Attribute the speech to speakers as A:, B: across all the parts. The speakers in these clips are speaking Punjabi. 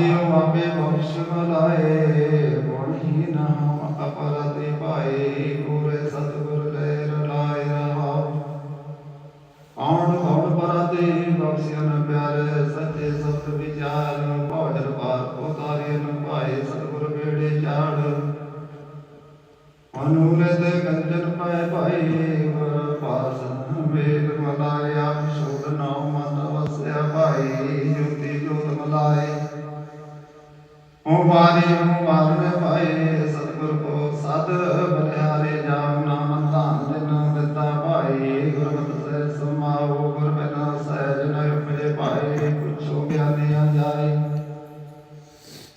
A: ਜਿਉ ਆਪੇ ਬਖਸ਼ ਮਲਾਏ ਗੁਣ ਹੀ ਨਾ ਹਮ ਅਪਰਤਿ ਪਾਏ ਗੁਰੇ ਸਤਿਗੁਰ ਲੈ ਰਲਾਏ ਰਹਾਉ। ਆਉਣ ਕੌਣ ਪਰਾਤੇ ਬਖਸ਼ਿਆਨ ਪਿਆਰੇ, ਸੱਚੇ ਸਤ ਵਿਚਾਰ, ਭੋਜਨ ਪਾਰ ਉਤਾਰੇ ਨ ਭਾਏ, ਸਤਿਗੁਰ ਬੇੜੇ ਚਾੜ। ਅਨੂਰਦ ਕੰਜਨ ਪਾਏ ਭਾਈ ਗੁਰ ਪਾਸ ਓ ਵਾਰੀ ਓ ਵਾਰਨ ਭਾਈ ਸਤਿਗੁਰ ਕੋ ਸਦ ਬਲਿਹਾਰੇ ਜਾਮ ਨਾਮ ਧਾਨ ਦਿਨ ਦਿੱਤਾ ਭਾਈ ਗੁਰਮਤਿ ਸੇ ਸਮਾਓ ਗੁਰ ਬਿਨਾ ਸਹਿਜ ਨ ਉਪਜੇ ਭਾਈ ਪੁੱਛੋ ਗਿਆਨੀ ਜਾਏ।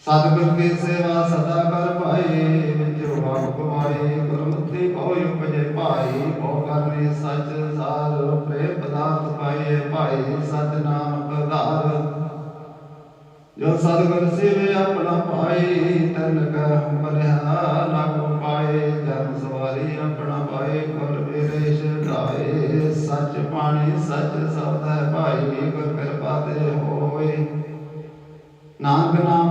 A: ਸਤਿਗੁਰ ਕੀ ਸੇਵਾ ਸਦਾ ਕਰ ਭਾਈ ਵਿਚੋ ਵਾਕ ਪਵਾਈ ਗੁਰਮੁਖੀ ਭਉ ਉਪਜੇ ਭਾਈ ਭਉ ਕਰਨੀ ਸੱਚ ਸਾਰ ਪ੍ਰੇਮ ਪਦਾਰਥ ਪਾਈਏ ਭਾਈ ਸਤ ਨਾਮ ਜੋ ਸਤਿਗੁਰ ਸੇਵੇ ਆਪਣਾ ਪਾਈ ਤਨ ਕਾ ਬਲਿਆ ਨਾ ਕੋ ਪਾਏ, ਜਨ ਸਵਾਰੀ ਆਪਣਾ ਪਾਏ, ਗੁਰ ਵਿਰੇਸ਼ ਗਾਏ ਸੱਚ ਪਾਣੀ ਸੱਚ ਸਬਦ ਹੈ ਭਾਈ, ਗੁਰ ਕਿਰਪਾ ਤੇ ਹੋਏ। ਨਾਨਕ ਨਾਮ